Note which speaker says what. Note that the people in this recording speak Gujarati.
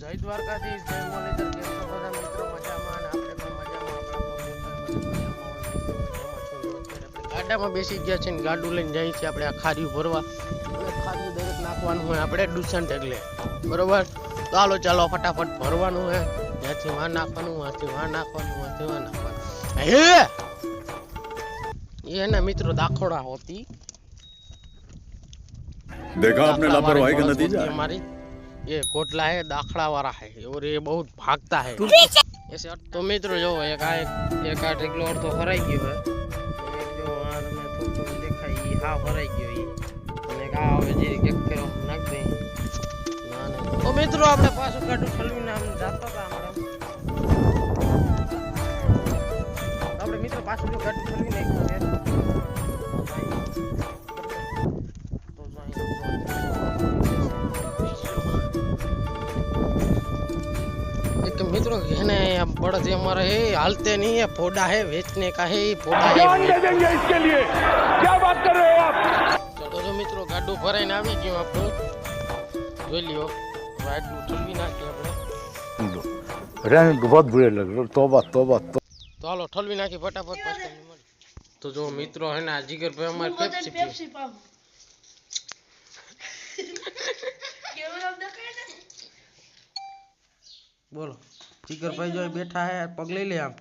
Speaker 1: જય દ્વારકાધીશ જય મુરલીધર કેમ છો બધા મિત્રો મજામાં અને આપણે પણ મજામાં આપણા બધા બધા મજામાં હોય. એમાં છો જો અત્યારે આપણે ગાડામાં બેસી ગયા છે ને ગાડું લઈને જઈએ છીએ આપણે આ ખારીયું ભરવા અને ખારીયું દરેક નાખવાનું હોય આપણે ડુસન ટેગલે બરોબર તો હાલો ચાલો ફટાફટ ભરવાનું હોય ત્યાંથી વાં નાખવાનું વાંથી વાં નાખવાનું વાંથી વાં નાખવાનું હે ये ना मित्रों दाखोड़ा होती
Speaker 2: देखा आपने
Speaker 1: दाखड़ा वाली
Speaker 2: लापरवाही का
Speaker 1: भैंस होती
Speaker 2: नतीजा
Speaker 1: है हमारी ये कोटला है दाखड़ा वाला है और ये बहुत भागता है ऐसे तो मित्रों जो एक आ एक एक आ ઢગલો અડધો ભરાઈ ગયો હે એક જો આ તમને થોડું થોડું દેખાય ઈ હા ભરાઈ ગયો ઈ અને એક આ હવે જે એક ફેરો નાખ દે ના ના તો મિત્રો આપણે પાછું કાઢું ઠલવીને આમ જાતા હતા હમણાં આપણે મિત્રો પાછું જો ગાડું ઠલવી નાખ્યું છે एक मित्रों है ना ये बड़ा से हमारा है हालते नहीं है फोड़ा है बेचने का है ये फोड़ा
Speaker 3: जान दे
Speaker 1: है
Speaker 3: देंगे इसके लिए क्या बात कर रहे हो आप
Speaker 1: ચલો જો મિત્રો ગાડું ભરાઈને આવી ગયું આપણું જોઈ લ્યો હવે આટલું ઠલવી નાખીએ આપણે
Speaker 4: रहने को बहुत बुरे लग रहे तोबा तोबा तो
Speaker 1: તો હાલો ઠલવી નાખી ફટાફટ પાછળ મળી તો જો મિત્રો હે ને આ જીગરભાઈ અમારે પેપ્સી પીવે બોલો. જીગરભાઈ જો બેઠા હે પગ લઈ લે આમ.